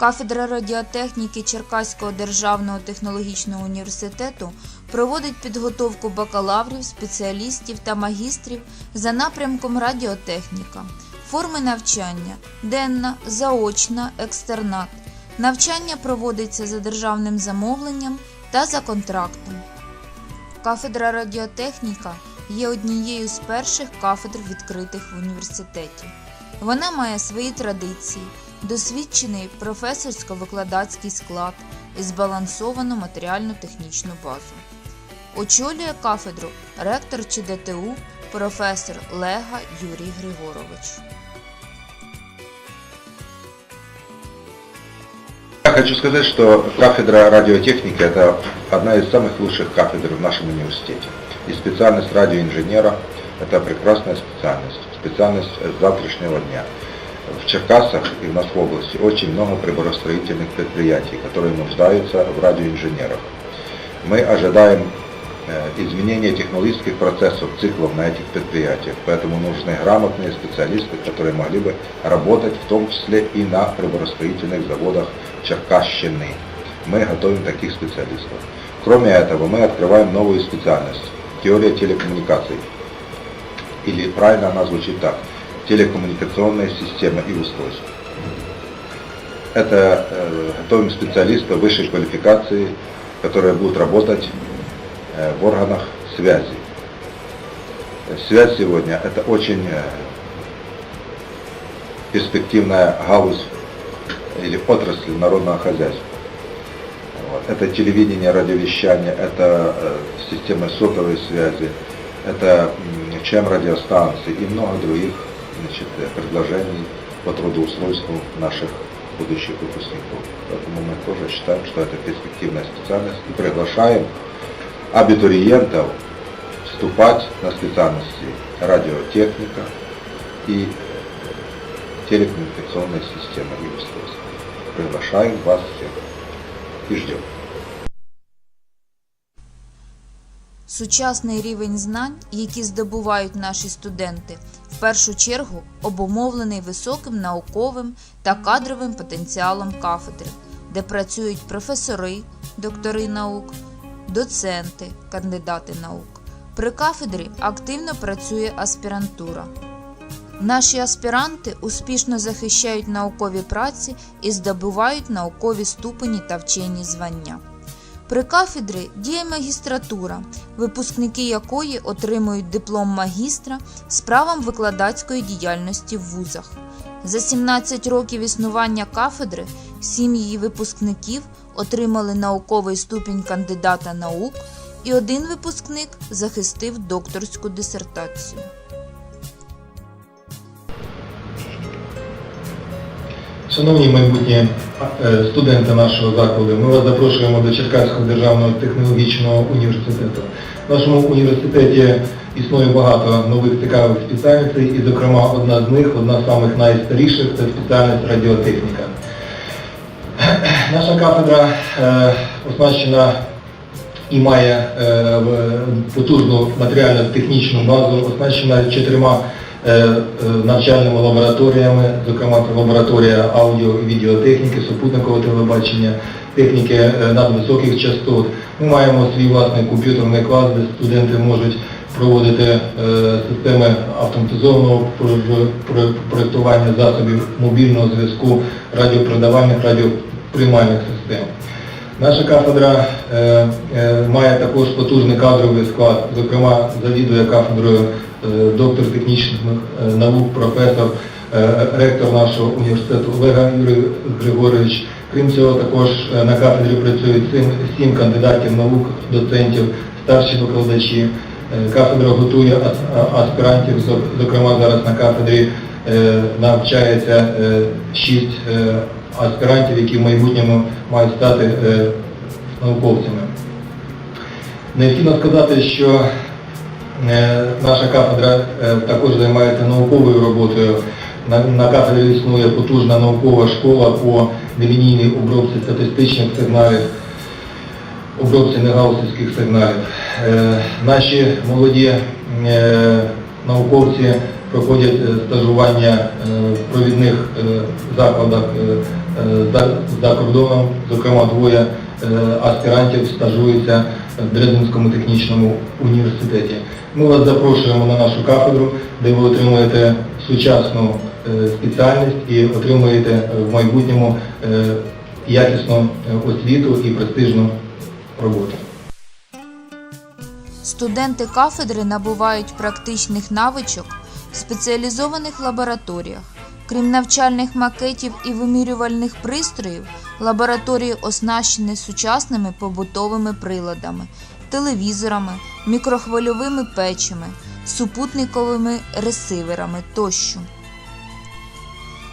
Кафедра радіотехніки Черкаського державного технологічного університету проводить підготовку бакалаврів, спеціалістів та магістрів за напрямком радіотехніка, форми навчання, денна, заочна, екстернат. Навчання проводиться за державним замовленням та за контрактом. Кафедра радіотехніка є однією з перших кафедр відкритих в університеті. Вона має свої традиції, досвідчений професорсько-викладацький склад і збалансовану матеріально-технічну базу. Очолює кафедру ректор ЧДТУ професор Лега Юрій Григорович. Я хочу сказать, что кафедра радиотехники – это одна из самых лучших кафедр в нашем университете. И специальность радиоинженера – это прекрасная специальность, специальность завтрашнего дня. В Черкасах и в нас в области очень много приборостроительных предприятий, которые нуждаются в радиоинженерах. Мы ожидаем э, изменения технологических процессов, циклов на этих предприятиях, поэтому нужны грамотные специалисты, которые могли бы работать в том числе и на приборостроительных заводах Черкащины. Мы готовим таких специалистов. Кроме этого, мы открываем новую специальность – теория телекоммуникаций. Или правильно она звучит так – телекоммуникационная система и устройства. Это э, готовим специалистов высшей квалификации, которые будут работать э, в органах связи. Связь сегодня это очень э, перспективная галузь или отрасль народного хозяйства. Вот. Это телевидение, радиовещание, это э, система сотовой связи, это м, ЧМ радиостанции и много других значит, э, предложений по трудоустройству наших будущих выпускников. Поэтому мы тоже считаем, что это перспективная специальность и приглашаем абитуриентов вступать на специальности радиотехника и телекоммуникационная система и устройства. Приглашаем вас всех и ждем. Сучасний рівень знань, які здобувають наші студенти, в першу чергу обумовлений високим науковим та кадровим потенціалом кафедри, де працюють професори, доктори наук, доценти, кандидати наук. При кафедрі активно працює аспірантура. Наші аспіранти успішно захищають наукові праці і здобувають наукові ступені та вчені звання. При кафедрі діє магістратура, випускники якої отримують диплом магістра з правом викладацької діяльності в вузах. За 17 років існування кафедри сім її випускників отримали науковий ступінь кандидата наук, і один випускник захистив докторську дисертацію. Шановні майбутні е, студенти нашого закладу, ми вас запрошуємо до Черкаського державного технологічного університету. В нашому університеті існує багато нових цікавих спеціальностей, і, зокрема, одна з них, одна з самих найстаріших, це спеціальність радіотехніка. Наша кафедра е, оснащена і має е, потужну матеріально-технічну базу, оснащена чотирма навчальними лабораторіями, зокрема лабораторія аудіо і відеотехніки, супутникового телебачення, техніки е, надвисоких частот. Ми маємо свій власний комп'ютерний клас, де студенти можуть проводити е, системи автоматизованого про- про- проєктування засобів мобільного зв'язку, радіопродавальних, радіоприймальних систем. Наша кафедра е, е, має також потужний кадровий склад, зокрема завідує кафедрою е, доктор технічних е, наук, професор, е, ректор нашого університету Олега Юрій Григорович. Крім цього, також е, на кафедрі працюють сім, кандидатів наук, доцентів, старші викладачі. Е, Кафедра готує аспірантів, зокрема зараз на кафедрі е, навчається е, шість е, аспірантів, які в майбутньому мають стати е, науковцями. Необхідно сказати, що е, наша кафедра е, також займається науковою роботою. На, кафедрі існує потужна наукова школа по нелінійній обробці статистичних сигналів, обробці негаусівських сигналів. Е, Наші молоді е, науковці проходять е, стажування е, в провідних е, закладах е, е, за, кордоном, зокрема двоє е, аспірантів стажуються Дрезденському технічному університеті. Ми вас запрошуємо на нашу кафедру, де ви отримуєте сучасну е, спеціальність і отримуєте е, в майбутньому е, якісну освіту і престижну роботу. Студенти кафедри набувають практичних навичок в спеціалізованих лабораторіях. Крім навчальних макетів і вимірювальних пристроїв, лабораторії оснащені сучасними побутовими приладами, телевізорами, мікрохвильовими печами, супутниковими ресиверами тощо.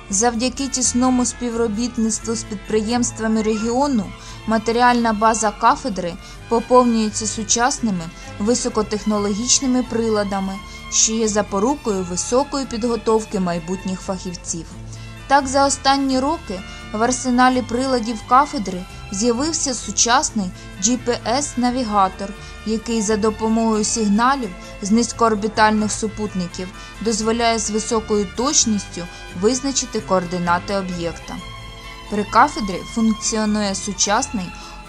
Завдяки тісному співробітництву з підприємствами регіону матеріальна база кафедри поповнюється сучасними високотехнологічними приладами, що є запорукою високої підготовки майбутніх фахівців. Так, за останні роки в арсеналі приладів кафедри з'явився сучасний GPS-навігатор, який за допомогою сигналів з низькоорбітальних супутників дозволяє з високою точністю визначити координати об'єкта. При кафедрі функціонує сучасний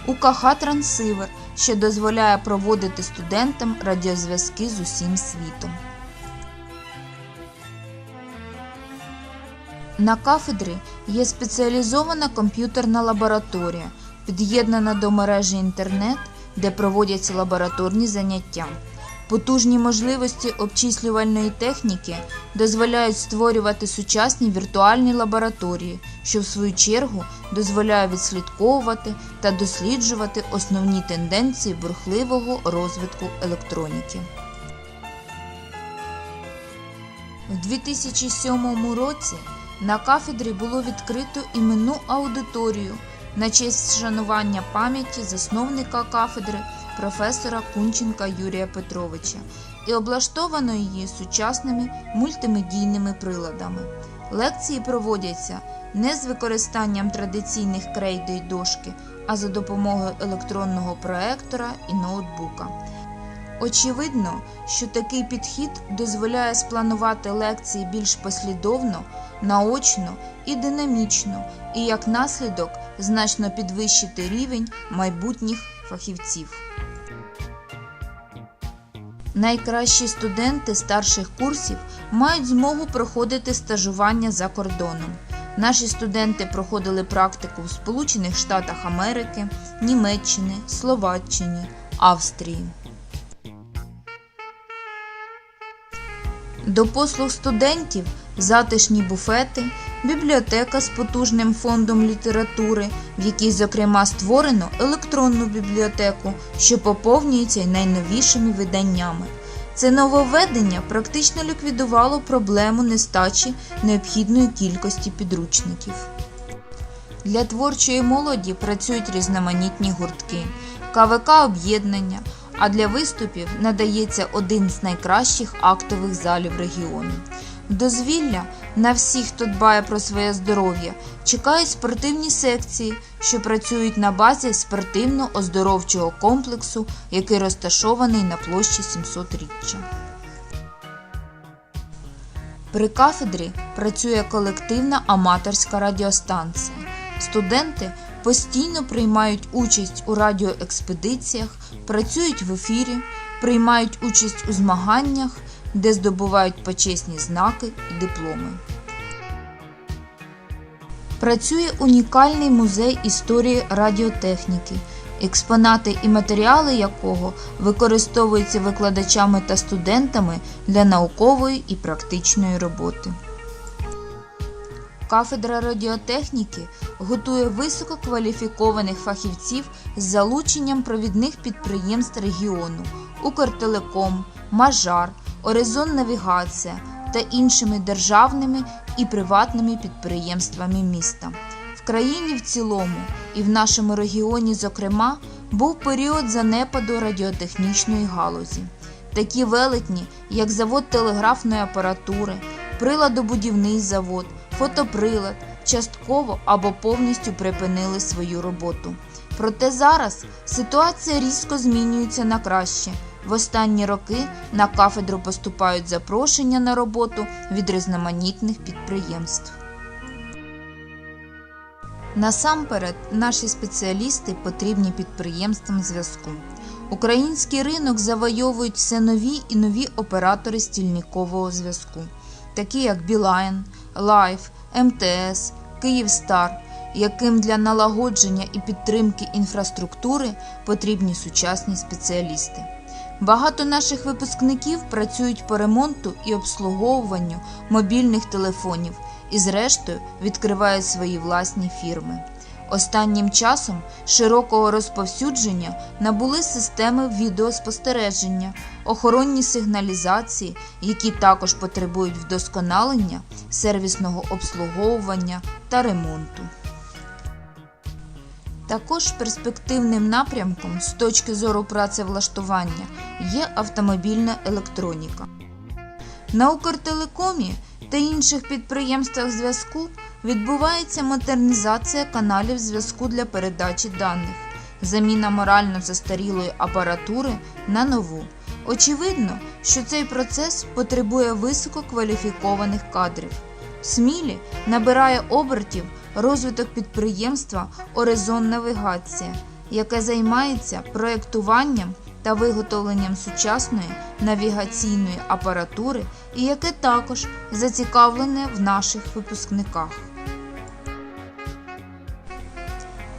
УКХ-трансивер, що дозволяє проводити студентам радіозв'язки з усім світом. На кафедрі є спеціалізована комп'ютерна лабораторія, під'єднана до мережі інтернет, де проводяться лабораторні заняття. Потужні можливості обчислювальної техніки дозволяють створювати сучасні віртуальні лабораторії, що в свою чергу дозволяє відслідковувати та досліджувати основні тенденції бурхливого розвитку електроніки. В 2007 році на кафедрі було відкрито іменну аудиторію на честь вшанування пам'яті засновника кафедри професора Кунченка Юрія Петровича і облаштовано її сучасними мультимедійними приладами. Лекції проводяться не з використанням традиційних крейди й дошки, а за допомогою електронного проектора і ноутбука. Очевидно, що такий підхід дозволяє спланувати лекції більш послідовно, наочно і динамічно, і як наслідок значно підвищити рівень майбутніх фахівців. Найкращі студенти старших курсів мають змогу проходити стажування за кордоном. Наші студенти проходили практику в Сполучених Штатах Америки, Німеччині, Словаччині, Австрії. До послуг студентів затишні буфети, бібліотека з потужним фондом літератури, в якій, зокрема, створено електронну бібліотеку, що поповнюється найновішими виданнями. Це нововведення практично ліквідувало проблему нестачі необхідної кількості підручників. Для творчої молоді працюють різноманітні гуртки, КВК об'єднання, а для виступів надається один з найкращих актових залів регіону. Дозвілля на всіх, хто дбає про своє здоров'я, чекають спортивні секції, що працюють на базі спортивно-оздоровчого комплексу, який розташований на площі 700-річчя. При кафедрі працює колективна аматорська радіостанція. Студенти постійно приймають участь у радіоекспедиціях, працюють в ефірі, приймають участь у змаганнях, де здобувають почесні знаки і дипломи. Працює унікальний музей історії радіотехніки, експонати і матеріали якого використовуються викладачами та студентами для наукової і практичної роботи. Кафедра радіотехніки готує висококваліфікованих фахівців з залученням провідних підприємств регіону Укртелеком, Мажар, Оризон Навігація та іншими державними і приватними підприємствами міста. В країні в цілому і в нашому регіоні, зокрема, був період занепаду радіотехнічної галузі. Такі велетні, як завод телеграфної апаратури, приладобудівний завод, фотоприлад, частково або повністю припинили свою роботу. Проте зараз ситуація різко змінюється на краще. В останні роки на кафедру поступають запрошення на роботу від різноманітних підприємств. Насамперед, наші спеціалісти потрібні підприємствам зв'язку. Український ринок завойовують все нові і нові оператори стільникового зв'язку, такі як Білайн, Лайф, МТС, Київстар, яким для налагодження і підтримки інфраструктури потрібні сучасні спеціалісти. Багато наших випускників працюють по ремонту і обслуговуванню мобільних телефонів і, зрештою, відкривають свої власні фірми. Останнім часом широкого розповсюдження набули системи відеоспостереження, охоронні сигналізації, які також потребують вдосконалення, сервісного обслуговування та ремонту. Також перспективним напрямком з точки зору працевлаштування є автомобільна електроніка. На Укртелекомі та інших підприємствах зв'язку відбувається модернізація каналів зв'язку для передачі даних, заміна морально застарілої апаратури на нову. Очевидно, що цей процес потребує висококваліфікованих кадрів. Смілі набирає обертів розвиток підприємства Орезон Навігація, яке займається проєктуванням та виготовленням сучасної навігаційної апаратури і яке також зацікавлене в наших випускниках.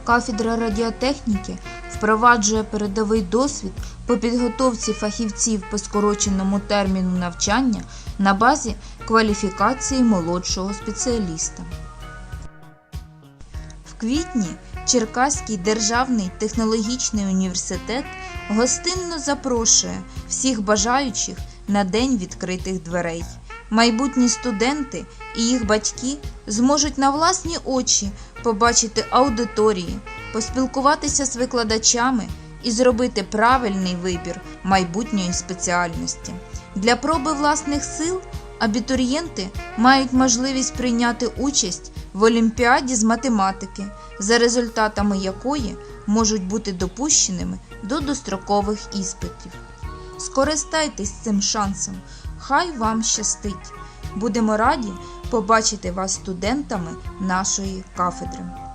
Кафедра радіотехніки впроваджує передовий досвід по підготовці фахівців по скороченому терміну навчання на базі кваліфікації молодшого спеціаліста. В квітні Черкаський державний технологічний університет гостинно запрошує всіх бажаючих на День відкритих дверей. Майбутні студенти і їх батьки зможуть на власні очі побачити аудиторії, поспілкуватися з викладачами і зробити правильний вибір майбутньої спеціальності. Для проби власних сил абітурієнти мають можливість прийняти участь в олімпіаді з математики, за результатами якої можуть бути допущеними до дострокових іспитів. Скористайтесь цим шансом, хай вам щастить. Будемо раді побачити вас студентами нашої кафедри.